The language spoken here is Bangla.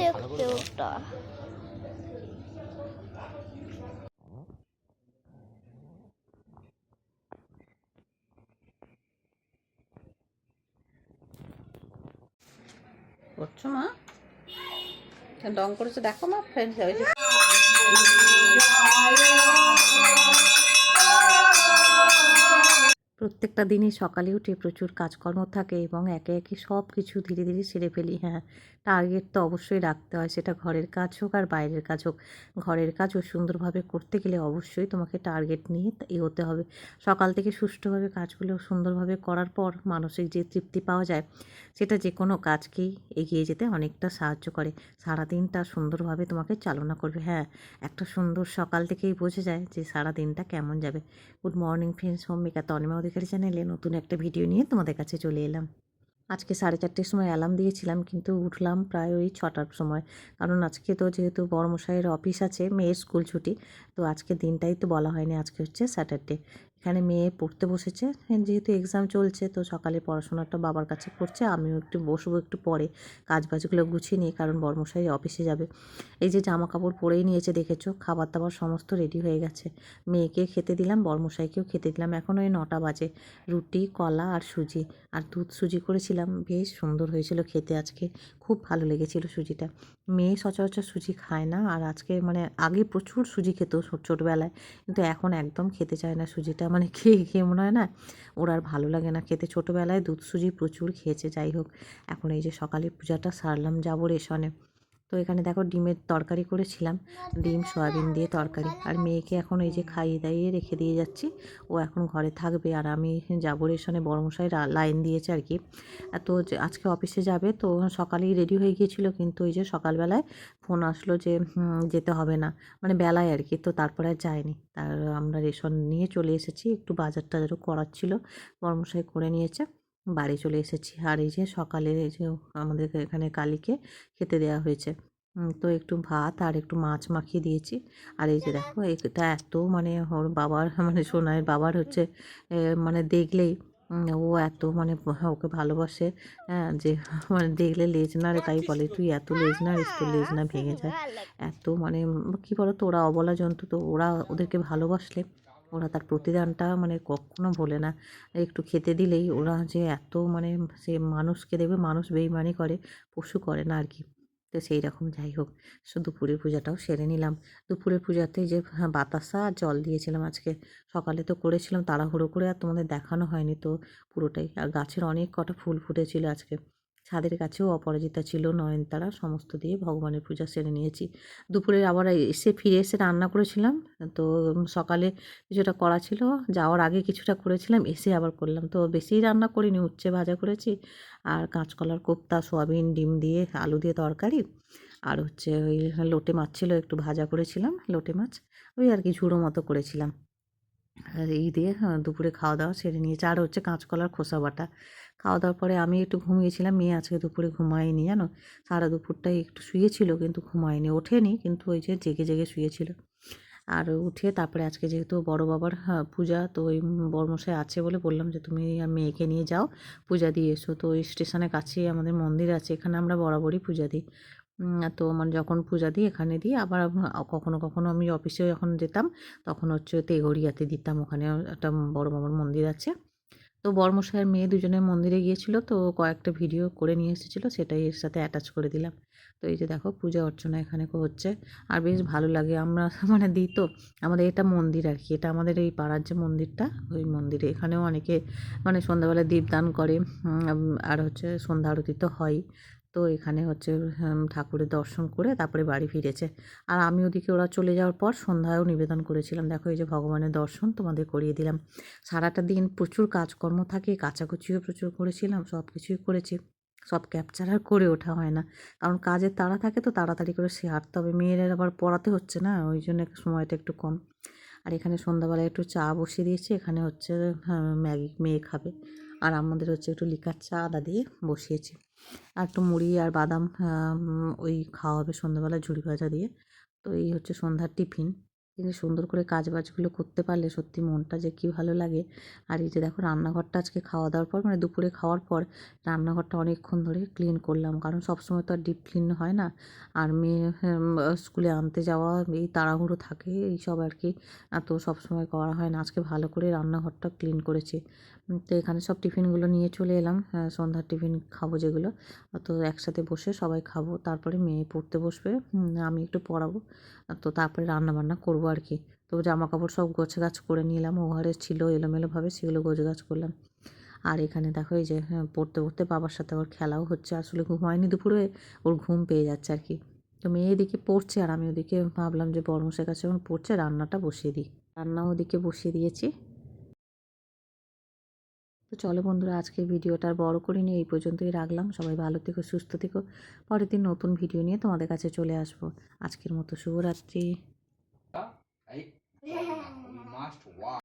দেখতে ওটা। করছ মা? রং করেছ। দেখো মা ফ্রেন্ডস প্রত্যেকটা দিনই সকালে উঠে প্রচুর কাজকর্ম থাকে এবং একে একে সব কিছু ধীরে ধীরে সেরে ফেলি হ্যাঁ। টার্গেট তো অবশ্যই রাখতে হয়, সেটা ঘরের কাজ হোক আর বাইরের কাজ হোক। ঘরের কাজও সুন্দরভাবে করতে গেলে অবশ্যই তোমাকে টার্গেট নিয়ে এগোতে হবে। সকাল থেকে সুষ্ঠুভাবে কাজগুলো সুন্দরভাবে করার পর মানসিক যে তৃপ্তি পাওয়া যায়, সেটা যে কোনো কাজকেই এগিয়ে যেতে অনেকটা সাহায্য করে। সারাদিনটা সুন্দরভাবে তোমাকে চালনা করবে হ্যাঁ। একটা সুন্দর সকাল থেকেই বোঝা যায় যে সারা দিনটা কেমন যাবে। Good morning friends home maker Tanima Adhikari চ্যানেলে নতুন একটা ভিডিও নিয়ে তোমাদের কাছে চলে এলাম। আজকে সাড়ে চারটের সময় অ্যালার্ম দিয়েছিলাম, কিন্তু উঠলাম প্রায় ওই ছটার সময়। কারণ আজকে তো যেহেতু বড়মশাইয়ের অফিস আছে, মেয়ের স্কুল ছুটি, তো আজকে দিনটাই তো বলা হয়নি, আজকে হচ্ছে স্যাটারডে এখানে মেয়ে পড়তে বসেছে। যেহেতু এক্সাম চলছে, তো সকালে পড়াশোনাটা বাবার কাছে করছে। আমিও একটু বসবো একটু পরে। কাজ বাজগুলো গুছিয়ে নিই কারণ বর্মশাই অফিসে যাবে। এই যে জামা কাপড় পরেই নিয়েছে, দেখেছ? খাবার দাবার সমস্ত রেডি হয়ে গেছে। মেয়েকে খেতে দিলাম, বর্মশাইকেও খেতে দিলাম। এখন ওই নটা বাজে। রুটি, কলা আর সুজি। আর দুধ সুজি করেছিলাম। বেশ সুন্দর হয়েছিল খেতে আজকে। খুব ভালো লেগেছিল সুজিটা। মেয়ে সচরাচর সুজি খায় না। আর আজকে মানে আগে প্রচুর সুজি খেত ছোটবেলায়। কিন্তু এখন একদম খেতে চায় না সুজিটা। মানে খেয়ে খেয়ে মনে হয় না? ওর আর ভালো লাগে না খেতে। ছোটোবেলায় দুধ সুজি প্রচুর খেয়েছে। যাই হোক, এখন এই যে সকালে পূজাটা সারলাম যাব রেশনে। তো এখানে দেখো ডিমের তরকারি করেছিলাম। ডিম, সয়াবিন দিয়ে তরকারি। আর মেয়েকে এখন এই যে খাইয়ে দাইয়ে রেখে দিয়ে যাচ্ছি। ও এখন ঘরে থাকবে। আর আমি যাব রেশনে। বড়মশাই লাইন দিয়েছে আর কি। তো আজকে অফিসে যাবে। তো সকালেই রেডি হয়ে গিয়েছিল। কিন্তু ওই যে সকালবেলায় ফোন আসলো যে যেতে হবে না। মানে বেলায় আর কি। তো তারপরে আর যায়নি। তার আমরা রেশন নিয়ে চলে এসেছি। একটু বাজার টাজারও করার ছিল। বর্মশাই করে নিয়েছে। বাড়ি চলে এসেছি। আর এই যে সকালে এই যে আমাদের এখানে কালীকে খেতে দেওয়া হয়েছে। তো একটু ভাত আর একটু মাছ মাখিয়ে দিয়েছি। আর এই যে দেখো এটা এত মানে ওর বাবার মানে সোনাইয়ের বাবার হচ্ছে মানে দেখলেই ও এত মানে ওকে ভালোবাসে হ্যাঁ যে মানে দেখলে লেজ নাড়ে তাই বলে তুই এত লেজ নাড়িস তোর লেজ না ভেঙে যায়। এত মানে কী বলো তো ওরা অবলা জন্তু তো ওরা ওদেরকে ভালোবাসলে। ওরা তার প্রতিদানটা মানে কখনো ভোলে না। একটু খেতে দিলেই ওরা যে এত মানে সে মানুষকে দেখবে মানুষ বেইমানি করে পশু করে না আর কি তো সেই রকম যাই হোক সো দুপুরের পূজাটাও সেরে নিলাম। দুপুরের পূজাতে যে হ্যাঁ, বাতাসা আর জল দিয়েছিলাম আজকে। সকালে তো করেছিলাম তাড়াহুড়ো করে আর তোমাদের দেখানো হয়নি তো। পুরোটাই আর গাছের অনেক কটা ফুল ফুটেছিল আজকে। ছাদের কাছেও অপরাজিতা ছিল, নয়নতারা, সমস্ত দিয়ে ভগবানের পূজা সেরে নিয়েছি। দুপুরে আবার এসে ফিরে এসে রান্না করেছিলাম। তো সকালে কিছুটা করা ছিল, যাওয়ার আগে কিছুটা করেছিলাম, এসে আবার করলাম। তো বেশি রান্না করিনি, উচ্ছে ভাজা করেছি। আর কাঁচকলার কোপ্তা, সোয়াবিন, ডিম দিয়ে আলু দিয়ে তরকারি। আর হচ্ছে ওই লোটে মাছ ছিল, একটু ভাজা করেছিলাম, লোটে মাছ। ওই আর কি ঝুড়ো মতো করেছিলাম। এই দিয়ে হ্যাঁ, দুপুরে খাওয়া দাওয়া সেরে নিয়েছে। আর হচ্ছে কাঁচকলার খোসা বাটা। খাওয়া দাওয়ার পরে আমি একটু ঘুমিয়েছিলাম। মেয়ে আজকে দুপুরে ঘুমায়নি জানো? সারা দুপুরটাই একটু শুয়েছিল কিন্তু ঘুমায়নি। ওঠেনি কিন্তু ওই যে জেগে জেগে শুয়েছিল। আর উঠে তারপরে আজকে যেহেতু বড় বাবার হ্যাঁ, পূজা তো ওই বড়মশাই আছে বলে বললাম যে তুমি আর মেয়েকে নিয়ে যাও পূজা দিয়ে এসো। তো ওই স্টেশনের কাছেই আমাদের মন্দির আছে। এখানে আমরা বরাবরই পূজা দিই। তো মানে যখন পূজা দিই এখানে দিই, আবার কখনো কখনো আমি অফিসে যখন যেতাম, তখন হচ্ছে তেঘরিয়াতে দিতাম। ওখানে একটা বড় বাবার মন্দির আছে। তো বর্মশাইয়ের মেয়ে দুজনে মন্দিরে গিয়েছিল, তো কয়েকটা ভিডিও করে নিয়ে এসেছিল, সেটাই এর সাথে অ্যাটাচ করে দিলাম। তো এই যে দেখো, পূজা অর্চনা এখানে হচ্ছে, আর বেশ ভালো লাগে। আমরা মানে দিই তো, আমাদের এটা মন্দির আর কি। এটা আমাদের এই পাড়ার যে মন্দিরটা, ওই মন্দিরে। এখানেও অনেকে মানে সন্ধ্যাবেলা দীপদান করে আর হচ্ছে সন্ধ্যা আরতি তো হয় তো এখানে হচ্ছে ঠাকুরের দর্শন করে তারপরে বাড়ি ফিরেছে। আর আমি ওদিকে ওরা চলে যাওয়ার পর সন্ধ্যায়ও নিবেদন করেছিলাম দেখো এই যে ভগবানের দর্শন তোমাদের করিয়ে দিলাম। সারাটা দিন প্রচুর কাজকর্ম থাকে কাচাকুচিও প্রচুর করেছিলাম সব কিছুই করেছি। সব ক্যাপচার আর করে ওঠা হয় না। কারণ কাজের তাড়া থাকে তো তাড়াতাড়ি করে সারতে হবে মেয়েদের আবার পড়াতে হচ্ছে না ওই জন্য সময়টা একটু কম। আর এখানে সন্ধ্যাবেলায় একটু চা বসিয়ে দিয়েছি এখানে হচ্ছে হ্যাঁ, ম্যাগি মেয়ে খাবে। আর আমাদের হচ্ছে একটু লিকার চা আদা দিয়ে বসিয়েছি। আর একটু মুড়ি আর বাদাম ওই খাওয়া হবে সন্ধ্যাবেলা ঝুড়ি ভাজা দিয়ে। তো এই হচ্ছে সন্ধ্যার টিফিন। কিন্তু সুন্দর করে কাজ বাজগুলো করতে পারলে সত্যি মনটা যে কী ভালো লাগে। আর এই যে দেখো রান্নাঘরটা আজকে খাওয়া দাওয়ার পর মানে দুপুরে খাওয়ার পর রান্নাঘরটা অনেকক্ষণ ধরে ক্লিন করলাম। কারণ সবসময় তো আর ডিপ ক্লিন হয় না। আর মেয়ে স্কুলে আনতে যাওয়া এই তাড়াহুড়ো থাকে এইসব আর কি। তো সবসময় করা হয় না। আজকে ভালো করে রান্নাঘরটা ক্লিন করেছি। তো এখানে সব টিফিনগুলো নিয়ে চলে এলাম। হ্যাঁ, সন্ধ্যার টিফিন খাব যেগুলো। তো একসাথে বসে সবাই খাব। তারপরে মেয়ে পড়তে বসবে। আমি একটু পড়াবো। তো তারপরে রান্না বান্না করব আর কি। তো জামা কাপড় সব গোছ গাছ করে নিলাম ও ঘরে ছিল এলোমেলোভাবে সেগুলো গোছ গাছ করলাম। আর এখানে দেখো এই যে হ্যাঁ, পড়তে পড়তে বাবার সাথে আবার খেলাও হচ্ছে আসলে ঘুম হয়নি দুপুরে ওর ঘুম পেয়ে যাচ্ছে আর কি। তো মেয়ে এদিকে পড়ছে আর আমি ওদিকে ভাবলাম যে বর্মশের কাছে যখন পড়ছে রান্নাটা বসিয়ে দিই। রান্না ওদিকে বসিয়ে দিয়েছি। তো চলো বন্ধুরা আজকের ভিডিওটা আর বড় করিনি এই পর্যন্তই রাখলাম। সবাই ভালো থেকো সুস্থ থেকো। পরের দিন নতুন ভিডিও নিয়ে তোমাদের কাছে চলে আসব। আজকের মতো শুভরাত্রি। I, We must walk.